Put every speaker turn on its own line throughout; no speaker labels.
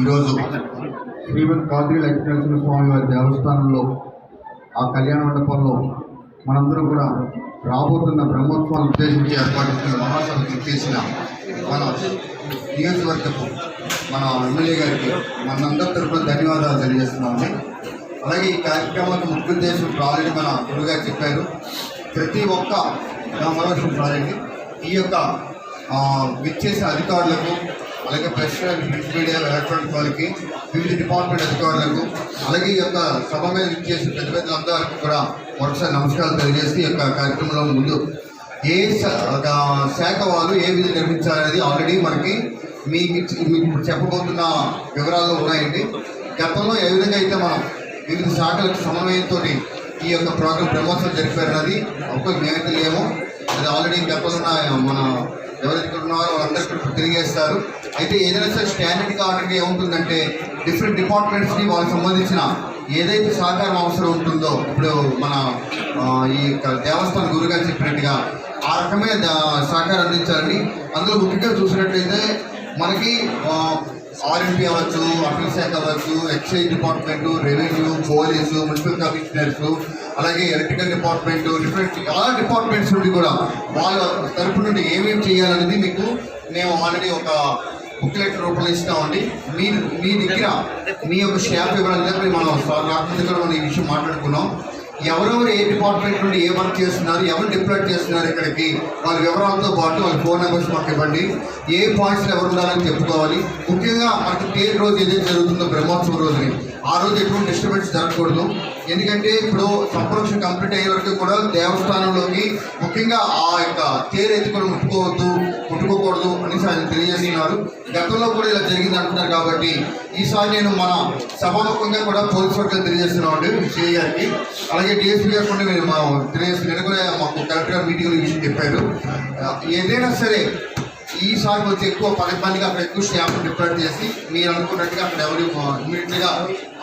ఈరోజు శ్రీమద్ కాద్రి లక్ష్మీనరసింహ స్వామి వారి దేవస్థానంలో ఆ కళ్యాణ మండపంలో మనందరం కూడా రాబోతున్న బ్రహ్మోత్సవాన్ని ఉద్దేశించి ఏర్పాటు చేసిన మహాసభకు చేసిన మన నియోజకవర్గపు మన ఎమ్మెల్యే గారికి మనందరి తరఫున ధన్యవాదాలు తెలియజేస్తున్నామండి. అలాగే ఈ కార్యక్రమానికి ముఖ్య ఉద్దేశం ఆల్రెడీ మన గురుగారు చెప్పారు. ప్రతి ఒక్క మరోసం రాజండి ఈ యొక్క విచ్చేసిన అధికారులకు అలాగే ప్రెస్ ప్రింట్ మీడియా ఎలక్ట్రానిక్ వాళ్ళకి వివిధ డిపార్ట్మెంట్ అధికారులకు అలాగే ఈ యొక్క సభ మీద విచ్చేసిన పెద్ద పెద్దలందరికీ కూడా మరొకసారి నమస్కారాలు తెలియజేసి ఈ యొక్క కార్యక్రమంలో ముందు ఏ ఒక శాఖ వాళ్ళు ఏ విధంగా నిర్మించాలనేది ఆల్రెడీ మనకి మీకు మీకు చెప్పబోతున్న వివరాల్లో ఉన్నాయండి. గతంలో ఏ విధంగా అయితే మనం వివిధ శాఖలకు సమన్వయంతో ఈ యొక్క ప్రోగ్రామ్ బ్రహ్మోత్సవం జరిపారన్నది ఒక మేమైతే లేము. అది ఆల్రెడీ గతంలో మన ఎవరైతే ఉన్నారో వాళ్ళందరికీ తెలియజేస్తారు అయితే ఏదైనా సరే స్టాండర్డ్ కావాలంటే ఏముంటుందంటే డిఫరెంట్ డిపార్ట్మెంట్స్కి వాళ్ళకి సంబంధించిన ఏదైతే సహకారం అవసరం ఉంటుందో ఇప్పుడు మన ఈ దేవస్థానం గురుగారు చెప్పినట్టుగా ఆ రకమైన సహకారం అందించాలని అందులో ముఖ్యంగా చూసినట్లయితే మనకి ఆర్ఎంపీ అవ్వచ్చు అటవీ శాఖ అవ్వచ్చు excise department revenue police municipal commissioners అలాగే ఎలక్ట్రికల్ డిపార్ట్మెంట్ డిఫరెంట్ చాలా డిపార్ట్మెంట్స్ నుండి కూడా వాళ్ళ తరపు నుండి ఏమేమి చేయాలనేది మీకు మేము ఆల్రెడీ ఒక బుక్లెట్ రూపంలో ఇస్తామండి. మీ మీ దగ్గర మీ యొక్క స్టాఫ్ వివరాలు దగ్గర మనం సార్ రాత్రి దగ్గర మనం ఈ విషయం మాట్లాడుకున్నాం. ఎవరెవరు ఏ డిపార్ట్మెంట్ నుండి ఏ వర్క్ చేస్తున్నారు ఎవరు డిప్లాయ్ చేస్తున్నారు ఇక్కడికి వాళ్ళ వివరాలతో పాటు వాళ్ళ ఫోన్ నెంబర్స్ మాకు ఇవ్వండి. ఏ పాయింట్స్లో ఎవరు ఉండాలని చెప్పుకోవాలి. ముఖ్యంగా మనకి తేదీ రోజు ఏదైతే జరుగుతుందో బ్రహ్మోత్సవం రోజుని. ఆ రోజు ఎటువంటి డిస్టర్బెన్స్ జరగకూడదు. ఎందుకంటే ఇప్పుడు సంప్రోక్షణ కంప్లీట్ అయ్యే వరకు కూడా దేవస్థానంలోకి ముఖ్యంగా ఆ యొక్క తేరు ఎత్తుకొని ముట్టుకోవద్దు ముట్టుకోకూడదు అనేసి ఆయన తెలియజేస్తున్నారు. గతంలో కూడా ఇలా జరిగింది అంటున్నారు కాబట్టి ఈసారి నేను మన సభాముఖంగా కూడా పోలీస్ వర్గాలు తెలియజేస్తున్నామండి సిఐ గారికి. అలాగే డిఎస్పీ గారు కూడా నేను మా కూడా మాకు కలెక్టర్ మీటింగ్లో విషయం చెప్పారు. ఏదైనా సరే ఈసారి వచ్చి ఎక్కువ పది మందికి అక్కడ ఎక్కువ స్టాఫ్ డిప్లాయ్ చేసి మీరు అనుకున్నట్టుగా అక్కడ ఎవరు ఇమీడియట్గా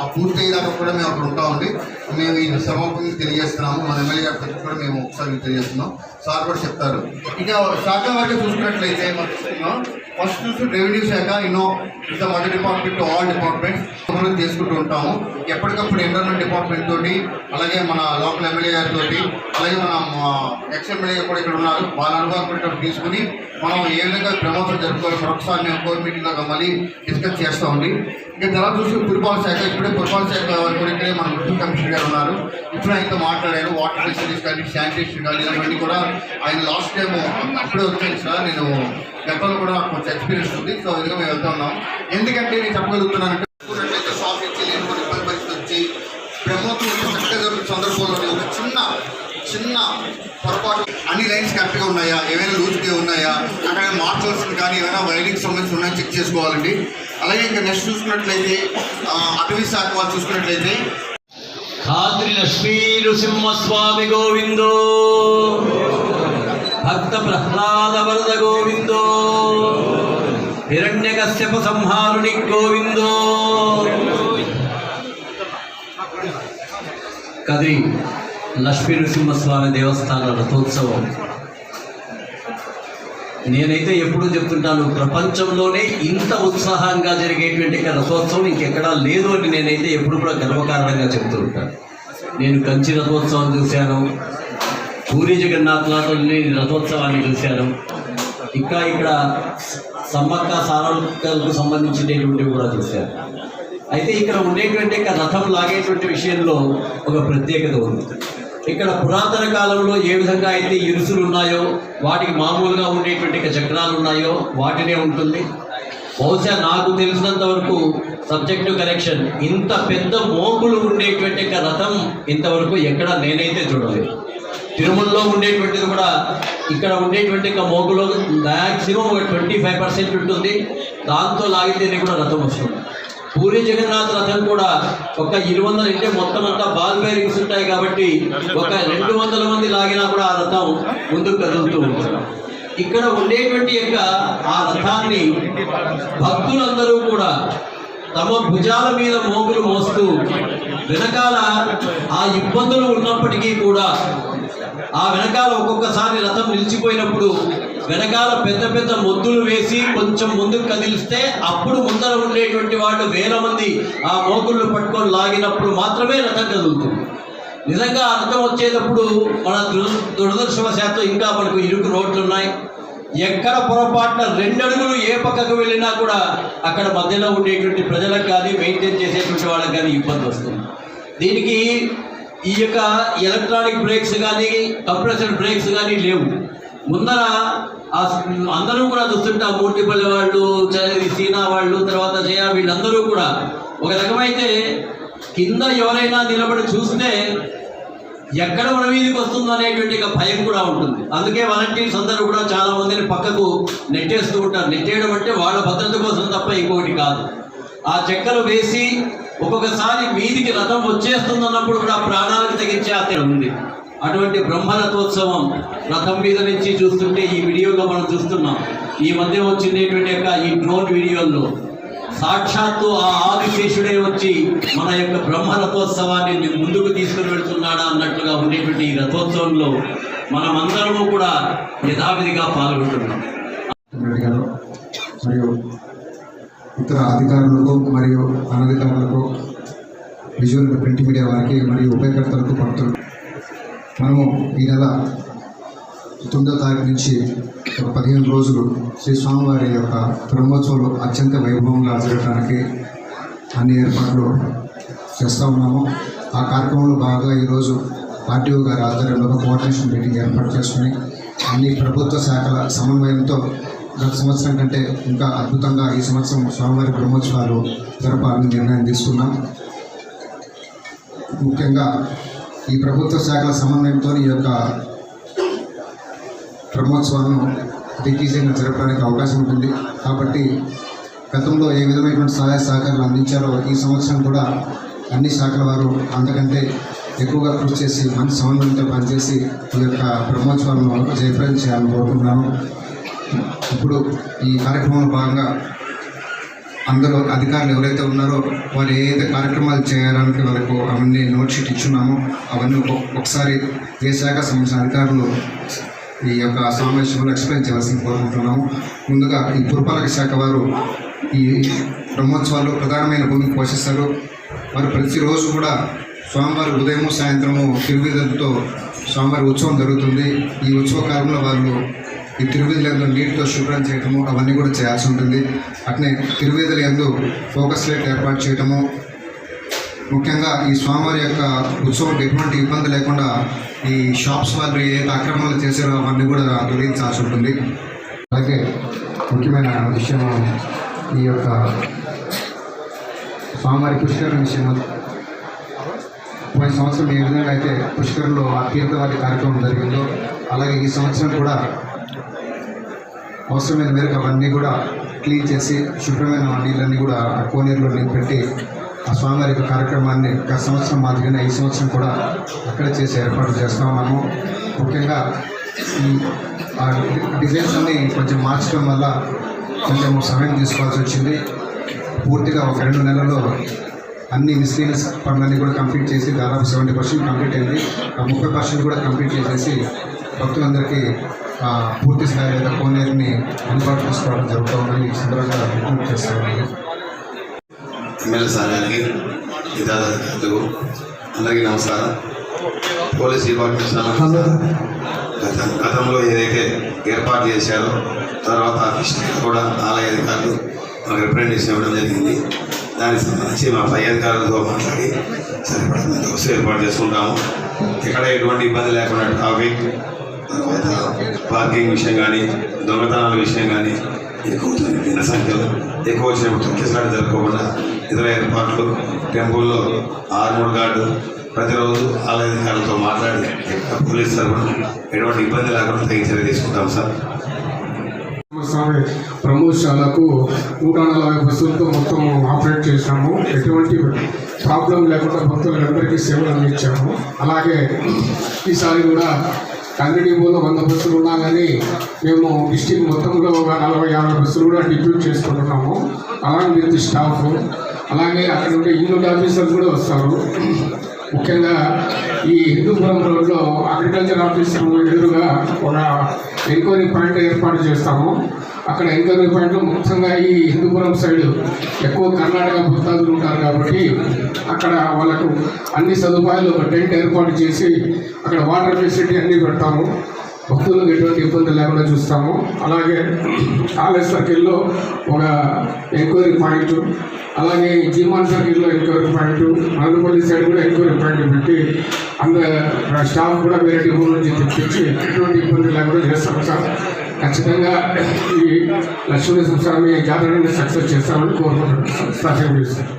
ఆ పూర్తి అయ్యేదాకా కూడా మేము అక్కడ ఉంటామండి. మేము ఈ సమాపంగా తెలియజేస్తున్నాము. మన ఎమ్మెల్యే గారి కూడా మేము ఒకసారి తెలియజేస్తున్నాం సార్ కూడా చెప్తారు. ఇక శాఖ వరకు చూసుకున్నట్లయితే ఫస్ట్ చూసి రెవెన్యూ శాఖ ఇన్నో ఇంత మదర్ డిపార్ట్మెంట్ ఆల్ డిపార్ట్మెంట్స్ మనం చేసుకుంటూ ఉంటాము. ఎప్పటికప్పుడు ఎన్విరాన్మెంట్ డిపార్ట్మెంట్ తోటి అలాగే మన లోకల్ ఎమ్మెల్యే గారితో అలాగే మన ఎక్స్ ఎమ్మెల్యే కూడా ఇక్కడ ఉన్నారు. వాళ్ళ అనుభవం కూడా ఇక్కడ తీసుకుని మనం ఏ విధంగా ప్రమోషన్ జరుపుకోవాలి మరొకసారి మేము కోర్ మీటింగ్ లాగా మళ్ళీ డిస్కస్ చేస్తామండి ఇంకా తర్వాత చూసి పురపాలక శాఖ ఇప్పుడే పురపాలక శాఖ వారు కూడా ఇక్కడే మన మున్సిపల్ కమిషనర్ గారు ఉన్నారు. ఇప్పుడు ఆయనతో మాట్లాడారు. వాటర్ ఫెసిలిటీస్ కానీ శానిటేషన్ కానీ ఇవన్నీ కూడా ఆయన లాస్ట్ టైం అప్పుడే వచ్చాను సార్. నేను గతంలో కూడా కొంచెం ఎక్స్పీరియన్స్ ఉంది. సో ఇదిగా మేము వెళ్తా ఉన్నాం. ఎందుకంటే నేను చెప్పగలుగుతున్నాను కరెక్ట్గా ఉన్నాయా? ఏమైనా లూజ్గా ఉన్నాయా? అక్కడ మార్చాల్సింది కానీ ఏమైనా వైరింగ్ సంబంధించి ఉన్నాయో? చెక్ చేసుకోవాలండి. అలాగే ఇంకా నెక్స్ట్ చూసుకున్నట్లయితే అటవీ శాఖ వాళ్ళు చూసుకున్నట్లయితే
ఖాద్రి లక్ష్మీ నృసింహస్వామి గోవిందో భక్త ప్రహ్లాద వరద గోవిందో హిరణ్యకశ్యప సంహారుని గోవిందో. కదిరి లక్ష్మీ నృసింహస్వామి దేవస్థాన రథోత్సవం. నేనైతే ఎప్పుడూ చెప్తుంటాను ప్రపంచంలోనే ఇంత ఉత్సాహంగా జరిగేటువంటి రథోత్సవం ఇంకెక్కడా లేదు అని నేనైతే ఎప్పుడు కూడా గర్వకారణంగా చెప్తూ ఉంటాను. నేను కంచి రథోత్సవం చూశాను పూరి జగన్నాథ్నాథుల్ని రథోత్సవాన్ని చూశాను. ఇంకా ఇక్కడ సమ్మక్క సారలకు సంబంధించినటువంటివి కూడా చూశాను. అయితే ఇక్కడ ఉండేటువంటి రథం లాగేటువంటి విషయంలో ఒక ప్రత్యేకత ఉంది. ఇక్కడ పురాతన కాలంలో ఏ విధంగా అయితే ఇరుసులు ఉన్నాయో వాటికి మామూలుగా ఉండేటువంటి చక్రాలు ఉన్నాయో వాటినే ఉంటుంది. బహుశా నాకు తెలిసినంత వరకు సబ్జెక్టు కరెక్షన్ ఇంత పెద్ద మోకులు ఉండేటువంటి ఒక రథం ఇంతవరకు ఎక్కడ నేనైతే చూడలేదు. తిరుమలలో ఉండేటువంటిది కూడా ఇక్కడ ఉండేటువంటి మోగులో మ్యాక్సిమం ఒక ట్వంటీ ఫైవ్ పర్సెంట్ ఉంటుంది. దాంతో లాగితేనే కూడా రథం వస్తుంది. పూరి జగన్నాథ్ రథం కూడా ఒక ఇరు వందలు అంటే మొత్తం అంతా బాల్ బేరింగ్స్ ఉంటాయి కాబట్టి ఒక రెండు వందల మంది లాగినా కూడా ఆ రథం ముందుకు కదులుతూ ఉంటుంది. ఇక్కడ ఉండేటువంటి యొక్క ఆ రథాన్ని భక్తులందరూ కూడా తమ భుజాల మీద మోగులు మోస్తూ వెనకాల ఆ ఇబ్బందులు ఉన్నప్పటికీ కూడా ఆ వెనకాల ఒక్కొక్కసారి రథం నిలిచిపోయినప్పుడు వెనకాల పెద్ద పెద్ద మొద్దులు వేసి కొంచెం ముందుకు కదిలిస్తే అప్పుడు ముందర ఉండేటువంటి వాళ్ళు వేల మంది ఆ మోకుళ్ళు పట్టుకొని లాగినప్పుడు మాత్రమే రథం కదులుతుంది నిజంగా అర్థం వచ్చేటప్పుడు మన దురదర్శన దురదృష్టవశాత్తు ఇంకా మనకు ఇరుకు రోడ్లు ఉన్నాయి ఎక్కడ పొరపాటున రెండు అడుగులు ఏ పక్కకు వెళ్ళినా కూడా అక్కడ మధ్యలో ఉండేటువంటి ప్రజలకు కానీ మెయింటైన్ చేసేటువంటి వాళ్ళకి కానీ ఇబ్బంది వస్తుంది. దీనికి ఈ యొక్క ఎలక్ట్రానిక్ బ్రేక్స్ కానీ కంప్రెసర్ బ్రేక్స్ కానీ లేవు. ముందర అందరూ కూడా చూస్తుంటాం మూర్తిపల్లి వాళ్ళు సీనా వాళ్ళు తర్వాత జయ వీళ్ళందరూ కూడా. ఒక రకమైతే కింద ఎవరైనా నిలబడి చూస్తే ఎక్కడ మన మీదకి వస్తుందో అనేటువంటి భయం కూడా ఉంటుంది. అందుకే వాలంటీర్స్ అందరూ కూడా చాలా మందిని పక్కకు నెట్టేస్తూ ఉంటారు. నెట్టేయడం అంటే వాళ్ళ భద్రత కోసం తప్ప ఇంకోటి కాదు. ఆ చెక్కలు వేసి ఒక్కొక్కసారి మీదికి రథం వచ్చేస్తుందన్నప్పుడు కూడా ప్రాణాలకు తెగించే అతను ఉంది. అటువంటి బ్రహ్మరథోత్సవం రథం మీద నుంచి చూస్తుంటే ఈ వీడియోలో మనం చూస్తున్నాం. ఈ మధ్య వచ్చినటువంటి యొక్క ఈ డ్రోన్ వీడియోల్లో సాక్షాత్తు ఆ ఆదిశేషుడే వచ్చి మన యొక్క బ్రహ్మ రథోత్సవాన్ని ముందుకు తీసుకుని వెళ్తున్నాడా అన్నట్లుగా ఉండేటువంటి ఈ రథోత్సవంలో మనమందరము కూడా యథావిధిగా పాల్గొంటున్నాం.
మరియు ఇతర అధికారులకు మరియు అనధికారులకు విజువల్ ప్రింట్ మీడియా వారికి మరియు ఉపయోగకర్తలకు పడుతుంది మనము ఈ నెల తొమ్మిదో తారీఖు నుంచి ఒక పదిహేను రోజులు శ్రీ స్వామివారి యొక్క బ్రహ్మోత్సవాలు అత్యంత వైభవంగా జరగడానికి అన్ని ఏర్పాట్లు చేస్తూ ఉన్నాము. ఆ కార్యక్రమంలో బాగా ఈరోజు ఆర్టీఓ గారి ఆధ్వర్యంలో కోఆర్డినేషన్ మీటింగ్ ఏర్పాటు చేసుకుని అన్ని ప్రభుత్వ శాఖల సమన్వయంతో గత సంవత్సరం కంటే ఇంకా అద్భుతంగా ఈ సంవత్సరం స్వామివారి బ్రహ్మోత్సవాలు జరపాలని నిర్ణయం తీసుకున్నాం. ముఖ్యంగా ఈ ప్రభుత్వ శాఖల సమన్వయంతో ఈ యొక్క బ్రహ్మోత్సవాలను దిగ్విజయంగా జరపడానికి అవకాశం ఉంటుంది. కాబట్టి గతంలో ఏ విధమైనటువంటి సహాయ సహకారాలు అందించారో ఈ సంవత్సరం కూడా అన్ని శాఖల వారు అంతకంటే ఎక్కువగా కృషి చేసి మంచి సమన్వయంతో పనిచేసి ఈ యొక్క బ్రహ్మోత్సవాలను జయప్రదం చేయాలని కోరుకుంటున్నాను. ఇప్పుడు ఈ కార్యక్రమంలో భాగంగా అందరూ అధికారులు ఎవరైతే ఉన్నారో వారు ఏదైతే కార్యక్రమాలు చేయడానికి వాళ్ళకు అవన్నీ నోట్ షీట్ ఇచ్చున్నామో అవన్నీ ఒకసారి ఏ శాఖ సంబంధించిన అధికారులు ఈ యొక్క సమావేశంలో ఎక్స్ప్లెయిన్ చేయాల్సింది కోరుకుంటున్నాము. ముందుగా ఈ పురపాలక శాఖ వారు ఈ బ్రహ్మోత్సవాలు ప్రధానమైన భూమికి పోషిస్తారు. వారు ప్రతిరోజు కూడా స్వామివారి ఉదయము సాయంత్రము తిరువిధులతో స్వామివారి ఉత్సవం జరుగుతుంది. ఈ ఉత్సవ కాలంలో వాళ్ళు ఈ తిరువిధులందు నీటితో శుభ్రం చేయటము అవన్నీ కూడా చేయాల్సి ఉంటుంది. అట్నే తిరువేదుల యందు ఫోకస్ లైట్ ఏర్పాటు చేయటము ముఖ్యంగా ఈ స్వామివారి యొక్క ఉత్సవం ఎటువంటి ఇబ్బంది లేకుండా ఈ షాప్స్ వాళ్ళు ఏ అక్రమాలు చేశారో అవన్నీ కూడా తొలగించాల్సి ఉంటుంది. అలాగే ముఖ్యమైన విషయం ఈ యొక్క స్వామివారి పుష్కరణ విషయము పోయిన సంవత్సరం ఏ విధంగా అయితే పుష్కరంలో ఆ తీర్థవాది కార్యక్రమం జరిగిందో అలాగే ఈ సంవత్సరం కూడా అవసరమైన మేరకు అవన్నీ కూడా క్లీన్ చేసి శుభ్రమైన నీళ్ళన్నీ కూడా ఆ కోనేరులో నీళ్ళు పెట్టి ఆ స్వామివారి యొక్క కార్యక్రమాన్ని గత సంవత్సరం మాదిరిగానే ఈ సంవత్సరం కూడా అక్కడే చేసి ఏర్పాటు చేస్తా మనము. ముఖ్యంగా ఈ ఆ డిజైన్స్ అన్ని కొంచెం మార్చడం వల్ల కొంచెం సమయం తీసుకోవాల్సి వచ్చింది. పూర్తిగా ఒక రెండు నెలల్లో అన్ని మిస్లీనియస్ పనులన్నీ కూడా కంప్లీట్ చేసి దాదాపు సెవెంటీ పర్సెంట్ కంప్లీట్ అయింది. ఆ ముప్పై పర్సెంట్ కూడా కంప్లీట్ చేసేసి భక్తులందరికీ పూర్తి స్థాయిలో లేదా కోనేరుని అందుబాటు చేసుకోవడం జరుగుతూ ఉందని ఈ సందర్భంగా విజ్ఞప్తి చేస్తున్నాను.
ఎమ్మెల్యే సార్ గారికి అందరికీ నమస్కారం. పోలీస్ డిపార్ట్మెంట్ చాలా గత- గతంలో ఏదైతే ఏర్పాటు చేశారో తర్వాత కూడా ఆలయ అధికారులు మాకు రిప్రజెంటేషన్ ఇవ్వడం జరిగింది. దానికి సంబంధించి మా పై అధికారులతో మాట్లాడి సరిపడినంత ఏర్పాటు చేసుకుంటాము. ఎక్కడ ఎటువంటి ఇబ్బంది లేకుండా ట్రాఫిక్ తర్వాత పార్కింగ్ విషయం కానీ దొంగతనాల విషయం కానీ ఎక్కువ భిన్న సంఖ్యలో ఎక్కువ వచ్చినప్పుడు ఒకేసారి జరుపుకోకుండా ఇతర ఏర్పాట్లు టెంపుల్లో ఆర్మూర్ గార్డు ప్రతిరోజు ఆలయ అధికారులతో మాట్లాడి పోలీస్ తరఫున ఎటువంటి ఇబ్బంది లేకుండా తగిన చర్య తీసుకుంటాం సార్.
స్వామి బ్రహ్మోత్సవాలకు నూట నలభై బస్సులతో మొత్తం ఆపరేట్ చేసినాము ఎటువంటి ప్రాబ్లం లేకుండా భక్తులందరికీ సేవలు అందించాము. అలాగే ఈసారి కూడా కంది డిపోలో వంద బస్సులు ఉన్నా కానీ మేము డిస్టిక్ మొత్తంలో ఒక నలభై యాభై బస్సులు కూడా డిప్యూట్ చేసుకుంటున్నాము. అలాగే విత్ స్టాఫ్. అలాగే అక్కడ ఉండే యూనిట్ ఆఫీసర్స్ కూడా వస్తారు. ముఖ్యంగా ఈ హిందూపురం రోడ్లో అగ్రికల్చర్ ఆఫీసర్ ఎదురుగా ఒక ఎంక్వైరీ పాయింట్ ఏర్పాటు చేస్తాము. అక్కడ ఎంక్వైరీ పాయింట్ ముఖ్యంగా ఈ హిందూపురం సైడ్ ఎక్కువ కర్ణాటక భక్తాదులు ఉంటారు కాబట్టి అక్కడ వాళ్ళకు అన్ని సదుపాయాలు ఒక టెంట్ ఏర్పాటు చేసి అక్కడ వాటర్ ఫెసిలిటీ అన్నీ పెడతాము. భక్తులకు ఎటువంటి ఇబ్బంది లేకుండా చూస్తాము. అలాగే కాలేజ్ సర్కిల్లో ఒక ఎంక్వైరీ పాయింట్ అలాగే జీమాన్ సర్కిల్లో ఎంక్వైరీ పాయింట్ మదనపల్లి సైడ్ కూడా ఎంక్వైరీ పాయింట్ పెట్టి అందరు స్టాఫ్ కూడా వేరే ఊరు నుంచి తెప్పించి ఎటువంటి ఇబ్బంది లేకుండా చేస్తాం సార్. ఖచ్చితంగా ఈ లక్ష్మీ స్వామి జాతరని సక్సెస్ చేస్తామని కోరుకుంటున్నాను సార్.